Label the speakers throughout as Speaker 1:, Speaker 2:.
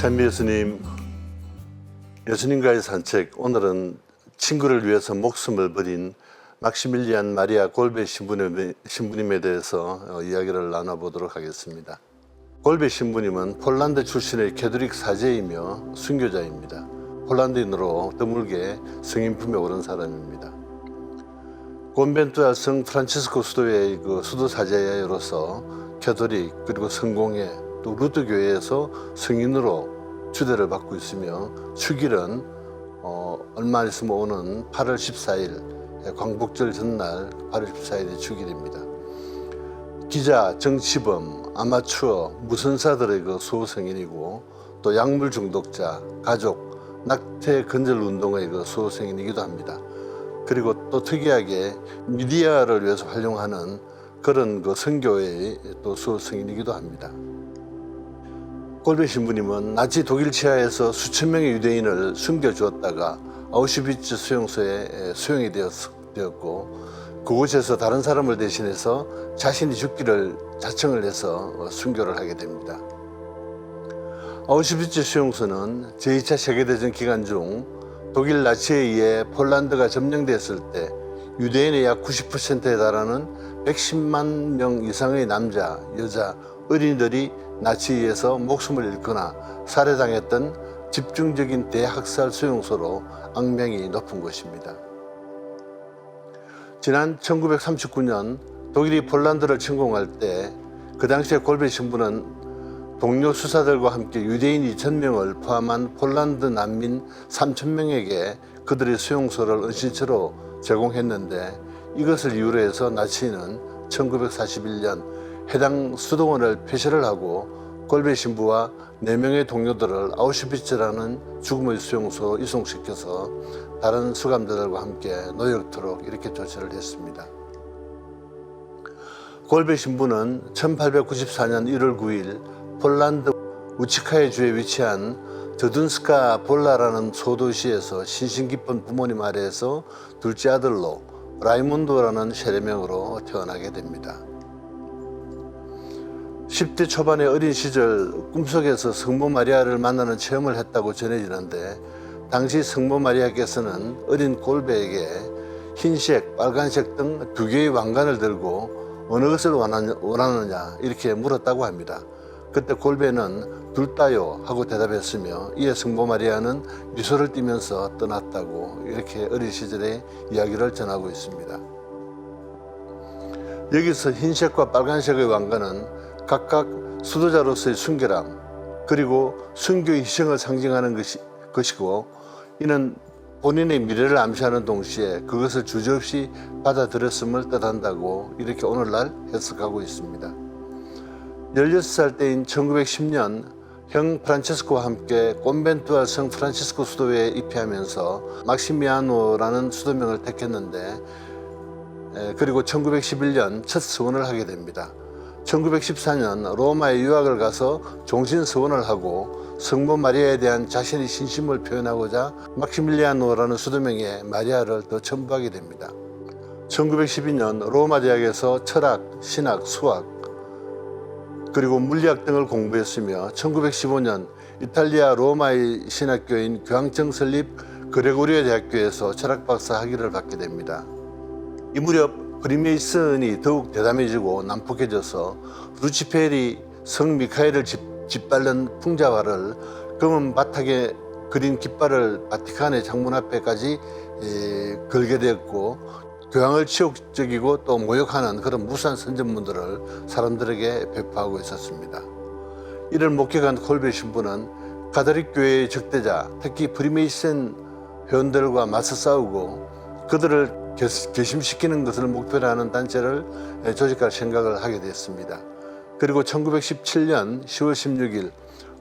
Speaker 1: 찬미 예수님, 예수님과의 산책. 오늘은 친구를 위해서 목숨을 버린 막시밀리안 마리아 골베 신부님에, 대해서 어, 이야기를 나눠보도록 하겠습니다. 골베 신부님은 폴란드 출신의 캐톨릭 사제이며 순교자입니다. 폴란드인으로 드물게 성인품에 오른 사람입니다. 곤벤투아 성 프란치스코 수도의 그 수도 사제로서 캐톨릭 그리고 성공회 또 루트 교회에서 성인으로 주대를 받고 있으며 축일은 어, 얼마 있으면 오는 8월 14일 광복절 전날 8월 14일이 축일입니다. 기자, 정치범, 아마추어, 무선사들의 그 수호성인이고 또 약물 중독자, 가족, 낙태 건절 운동의 그 수호성인이기도 합니다. 그리고 또 특이하게 미디어를 위해서 활용하는 그런 그 선교의 또 수호성인이기도 합니다. 꼴베 신부님은 나치 독일 치하에서 수천 명의 유대인을 숨겨주었다가 아우슈비츠 수용소에 수용이 되었고 그곳에서 다른 사람을 대신해서 자신이 죽기를 자청을 해서 순교를 하게 됩니다. 아우슈비츠 수용소는 제2차 세계대전 기간 중 독일 나치에 의해 폴란드가 점령됐을 때 유대인의 약 90%에 달하는 110만 명 이상의 남자, 여자, 어린이들이 나치에 의해서 목숨을 잃거나 살해당했던 집중적인 대학살 수용소로 악명이 높은 것입니다. 지난 1939년 독일이 폴란드를 침공할 때 그 당시에 골베 신부는 동료 수사들과 함께 유대인 2,000명을 포함한 폴란드 난민 3,000명에게 그들의 수용소를 은신처로 제공했는데 이것을 이유로 해서 나치는 1941년 해당 수도원을 폐쇄를 하고 골베 신부와 4명의 동료들을 아우슈비츠라는 죽음의 수용소로 이송시켜서 다른 수감자들과 함께 노역토록 이렇게 조치를 했습니다. 골베 신부는 1894년 1월 9일 폴란드 우치카의 주에 위치한 드둔스카 볼라라는 소도시에서 신신 깊은 부모님 아래에서 둘째 아들로 라이몬도라는 세례명으로 태어나게 됩니다. 10대 초반의 어린 시절 꿈속에서 성모 마리아를 만나는 체험을 했다고 전해지는데 당시 성모 마리아께서는 어린 골베에게 흰색, 빨간색 등 두 개의 왕관을 들고 어느 것을 원하느냐 이렇게 물었다고 합니다. 그때 골베는 둘 다요 하고 대답했으며 이에 성모 마리아는 미소를 띠면서 떠났다고 이렇게 어린 시절의 이야기를 전하고 있습니다. 여기서 흰색과 빨간색의 왕관은 각각 수도자로서의 순결함 그리고 순교의 희생을 상징하는 것이, 것이고 이는 본인의 미래를 암시하는 동시에 그것을 주저없이 받아들였음을 뜻한다고 이렇게 오늘날 해석하고 있습니다. 16살 때인 1910년 형 프란체스코와 함께 콘벤투아 성 프란치스코 수도에 입회하면서 막시미아노라는 수도명을 택했는데 에, 그리고 1911년 첫 서원을 하게 됩니다. 1914년 로마에 유학을 가서 종신 서원을 하고 성모 마리아에 대한 자신의 신심을 표현하고자 막시밀리아노라는 수도명에 마리아를 더 첨부하게 됩니다. 1912년 로마 대학에서 철학, 신학, 수학 그리고 물리학 등을 공부했으며 1915년 이탈리아 로마의 신학교인 교황청 설립 그레고리오 대학교에서 철학 박사 학위를 받게 됩니다. 이 무렵 프리메이슨이 더욱 대담해지고 난폭해져서 루치페리 성 미카엘을 집, 짓밟는 풍자화를 검은 바탕에 그린 깃발을 바티칸의 장문 앞에까지 에, 걸게 되었고 교황을 치욕적이고 또 모욕하는 그런 무수한 선전문들을 사람들에게 배포하고 있었습니다. 이를 목격한 콜베 신부는 가톨릭 교회의 적대자, 특히 프리메이슨 회원들과 맞서 싸우고 그들을 개심시키는 것을 목표로 하는 단체를 조직할 생각을 하게 됐습니다. 그리고 1917년 10월 16일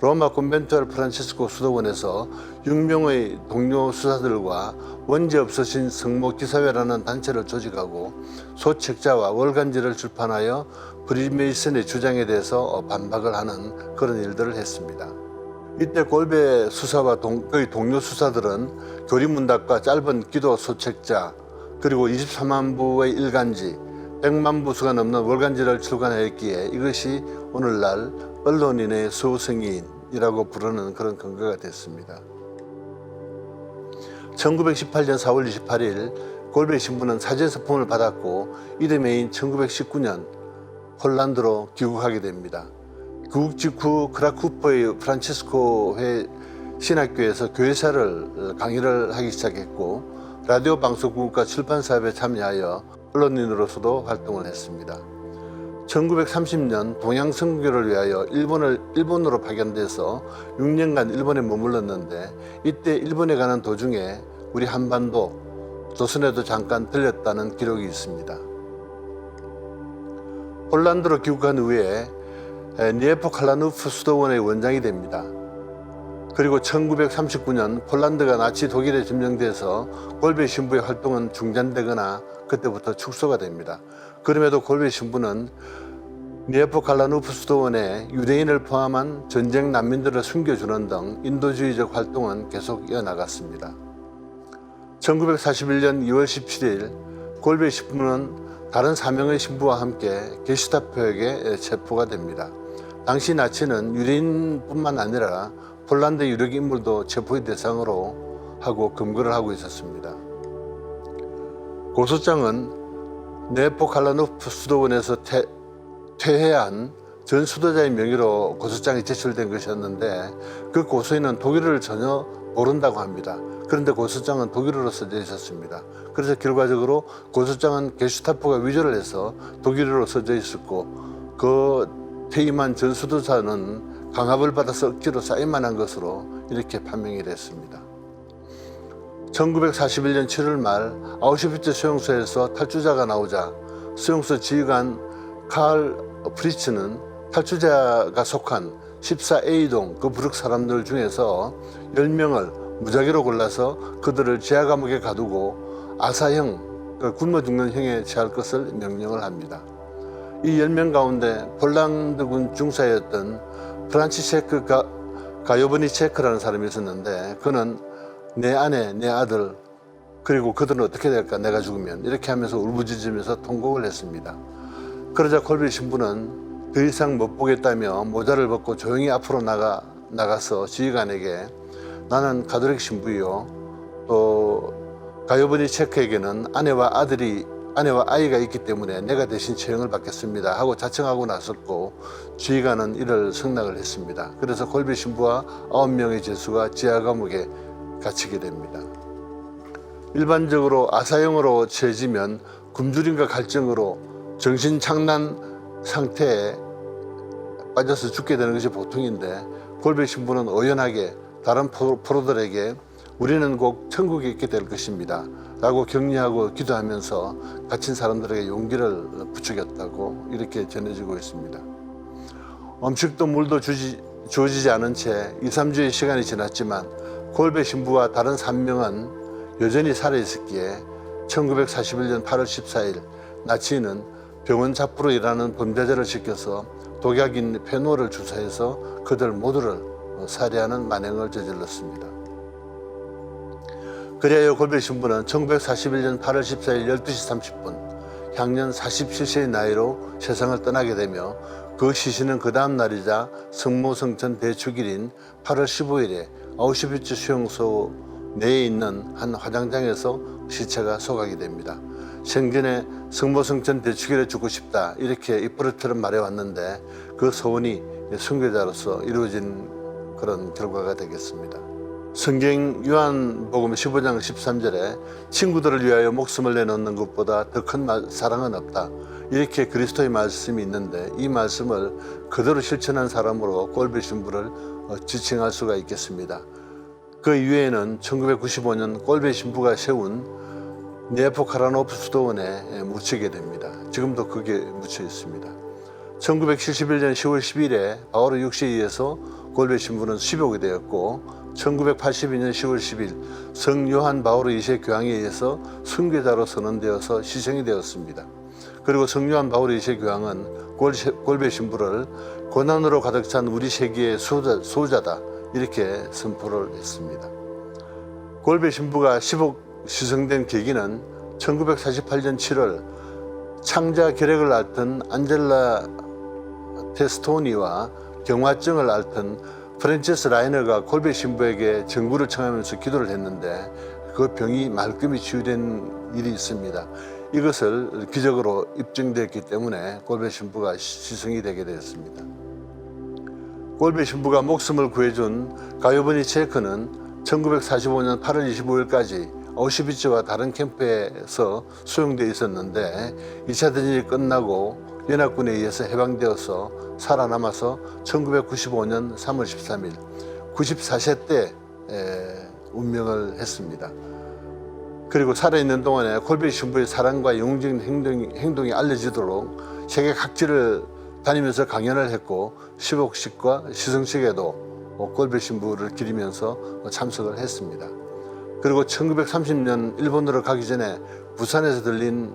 Speaker 1: 로마 콘벤투알 프란치스코 수도원에서 6명의 동료 수사들과 원죄 없으신 성모 기사회라는 단체를 조직하고 소책자와 월간지를 출판하여 브리메이슨의 주장에 대해서 반박을 하는 그런 일들을 했습니다. 이때 골베 수사와 동, 그의 동료 수사들은 교리문답과 짧은 기도 소책자 그리고 23만 부의 일간지 100만 부수가 넘는 월간지를 출간하였기에 이것이 오늘날 언론인의 수호성인 신이라고 부르는 그런 근거가 됐습니다. 1918년 4월 28일 골베 신부는 사제 서품을 받았고 이듬 해인 1919년 폴란드로 귀국하게 됩니다. 귀국 직후 크라쿠퍼의 프란치스코 회 신학교에서 교회사를 강의를 하기 시작했고 라디오 방송국과 출판 사업에 참여하여 언론인으로서도 활동을 했습니다. 1930년 동양 선교를 위하여 일본을 일본으로 파견돼서 6년간 일본에 머물렀는데 이때 일본에 가는 도중에 우리 한반도 조선에도 잠깐 들렸다는 기록이 있습니다. 폴란드로 귀국한 후에 니에포 칼라누프 수도원의 원장이 됩니다. 그리고 1939년 폴란드가 나치 독일에 점령돼서 골베 신부의 활동은 중단되거나 그때부터 축소가 됩니다. 그럼에도 골베 신부는 니에포 칼라누프 수도원에 유대인을 포함한 전쟁 난민들을 숨겨주는 등 인도주의적 활동은 계속 이어나갔습니다. 1941년 2월 17일 골베 신부는 다른 사명의 신부와 함께 게슈타포에게 체포가 됩니다. 당시 나치는 유대인뿐만 아니라 폴란드 유력 인물도 체포의 대상으로 하고 금고를 하고 있었습니다. 고소장은 네포 칼라노프 수도원에서 퇴, 퇴회한 전 수도자의 명의로 고소장이 제출된 것이었는데 그 고소인은 독일어를 전혀 모른다고 합니다. 그런데 고소장은 독일어로 써져 있었습니다. 그래서 결과적으로 고소장은 게슈타포가 위조를 해서 독일어로 써져 있었고 그 퇴임한 전 수도자는 강압을 받아서 억지로 사인만 한 것으로 이렇게 판명이 됐습니다. 1941년 7월 말 아우슈비츠 수용소에서 탈주자가 나오자 수용소 지휘관 칼 프리츠는 탈주자가 속한 14A동 그 부륵 사람들 중에서 10명을 무작위로 골라서 그들을 지하 감옥에 가두고 아사형 그 굶어 죽는 형에 처할 것을 명령을 합니다. 이 10명 가운데 폴란드군 중사였던 프란치셰크 가, 가요브니 체크라는 사람이 있었는데 그는 내 아내, 내 아들 그리고 그들은 어떻게 될까? 내가 죽으면. 이렇게 하면서 울부짖으면서 통곡을 했습니다. 그러자 콜빌 신부는 더 이상 못 보겠다며 모자를 벗고 조용히 앞으로 나가 나가서 지휘관에게 나는 가톨릭 신부이요. 또 가요브니 체크에게는 아내와 아들이 아내와 아이가 있기 때문에 내가 대신 처형을 받겠습니다 하고 자청하고 나섰고 지휘관은 이를 승낙을 했습니다. 그래서 콜비 신부와 아홉 명의 죄수가 지하 감옥에 갇히게 됩니다. 일반적으로 아사형으로 처해지면 굶주림과 갈증으로 정신 창난 상태에 빠져서 죽게 되는 것이 보통인데 골배 신부는 의연하게 다른 프로들에게 우리는 곧 천국에 있게 될 것입니다. 라고 격려하고 기도하면서 갇힌 사람들에게 용기를 부추겼다고 이렇게 전해지고 있습니다. 음식도 물도 주지, 주어지지 않은 채 2, 3주의 시간이 지났지만 골배 신부와 다른 3명은 여전히 살아있었기에 1941년 8월 14일 나치인은 병원 잡부로 일하는 범죄자를 시켜서 독약인 페놀을 주사해서 그들 모두를 살해하는 만행을 저질렀습니다. 그리하여 골배 신부는 1941년 8월 14일 12시 30분 향년 47세의 나이로 세상을 떠나게 되며 그 시신은 그 다음 날이자 성모성천 대축일인 8월 15일에 아우슈비츠 수용소 내에 있는 한 화장장에서 시체가 소각이 됩니다. 생전에 성모성천 대축일에 죽고 싶다 이렇게 입버릇처럼 말해왔는데 그 소원이 순교자로서 이루어진 그런 결과가 되겠습니다. 성경 요한복음 15장 13절에 친구들을 위하여 목숨을 내놓는 것보다 더 큰 사랑은 없다. 이렇게 그리스도의 말씀이 있는데 이 말씀을 그대로 실천한 사람으로 꼴비 신부를 어, 지칭할 수가 있겠습니다. 그 이외에는 1995년 꼴비 신부가 세운 네포카라노프 수도원에 묻히게 됩니다. 지금도 그게 묻혀 있습니다. 1971년 10월 10일에 바오로 6세에 의해서 골베 신부는 수복이 되었고 1982년 10월 10일 성 요한 바오로 2세 교황에 의해서 순교자로 선언되어서 시생이 되었습니다. 그리고 성 요한 바오로 2세 교황은 골- 골베 신부를 고난으로 가득 찬 우리 세계의 소자, 소자다 이렇게 선포를 했습니다. 골베 신부가 10억 시성된 계기는 1948년 7월 창자 결핵을 앓던 안젤라 테스토니와 경화증을 앓던 프랜체스 라이너가 골베 신부에게 정부를 청하면서 기도를 했는데 그 병이 말끔히 치유된 일이 있습니다. 이것을 기적으로 입증됐기 때문에 골베 신부가 시승이 되게 되었습니다. 골베 신부가 목숨을 구해준 가요버니 체크는 1945년 8월 25일까지 오시비츠와 다른 캠프에서 수용되어 있었는데 2차 대전이 끝나고 연합군에 의해서 해방되어서 살아남아서 1995년 3월 13일 94세 때 에, 운명을 했습니다. 그리고 살아있는 동안에 콜베 신부의 사랑과 영웅적인 행동이, 행동이 알려지도록 세계 각지를 다니면서 강연을 했고 시복식과 시승식에도 콜베 신부를 기리면서 참석을 했습니다. 그리고 1930년 일본으로 가기 전에 부산에서 들린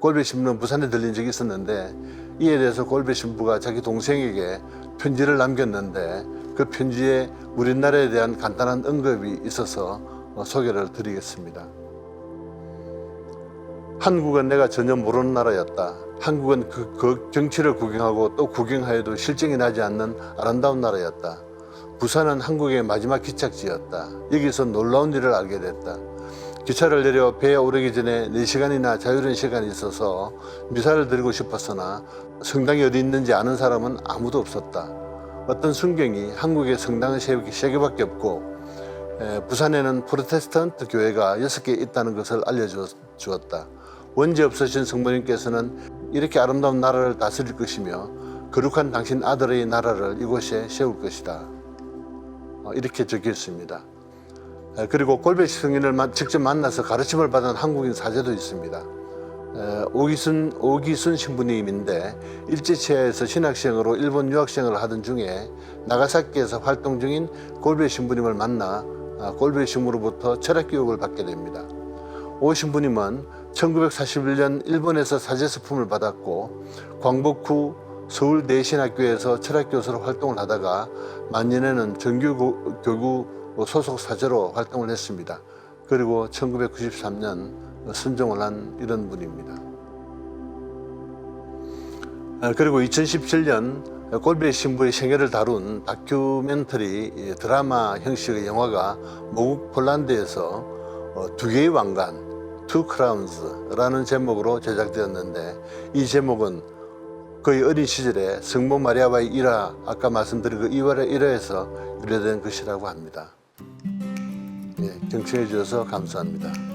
Speaker 1: 꼴배 신부는 부산에 들린 적이 있었는데 이에 대해서 꼴배 신부가 자기 동생에게 편지를 남겼는데 그 편지에 우리나라에 대한 간단한 언급이 있어서 어, 소개를 드리겠습니다. 한국은 내가 전혀 모르는 나라였다. 한국은 그, 그 경치를 구경하고 또 구경하여도 실증이 나지 않는 아름다운 나라였다. 부산은 한국의 마지막 기착지였다. 여기서 놀라운 일을 알게 됐다. 기차를 내려 배에 오르기 전에 4시간이나 자유로운 시간이 있어서 미사를 드리고 싶었으나 성당이 어디 있는지 아는 사람은 아무도 없었다. 어떤 순경이 한국에 성당을 세우기 세 개밖에 없고 에, 부산에는 프로테스탄트 교회가 6개 있다는 것을 알려주었다. 원죄 없으신 성모님께서는 이렇게 아름다운 나라를 다스릴 것이며 거룩한 당신 아들의 나라를 이곳에 세울 것이다. 어, 이렇게 적혀 있습니다. 에, 그리고 골베 성인을 만- 직접 만나서 가르침을 받은 한국인 사제도 있습니다. 에, 오기순 오기순 신부님인데 일제치하에서 신학생으로 일본 유학생을 하던 중에 나가사키에서 활동 중인 골베 신부님을 만나 아, 골베 신부로부터 철학 교육을 받게 됩니다. 오 신부님은 1941년 일본에서 사제스품을 받았고 광복 후 서울 내신학교에서 철학 교수로 활동을 하다가 만년에는 정규 교구 소속 사제로 활동을 했습니다. 그리고 1993년 순종을 한 이런 분입니다. 아, 그리고 2017년 꼴베 신부의 생애를 다룬 다큐멘터리 드라마 형식의 영화가 모국 폴란드에서 어, 두 개의 왕관, Two Crowns라는 제목으로 제작되었는데 이 제목은 그의 어린 시절에 성모 마리아와의 일화, 아까 말씀드린 그 이월의 일화에서 유래된 것이라고 합니다. 예, 경청해 주셔서 감사합니다.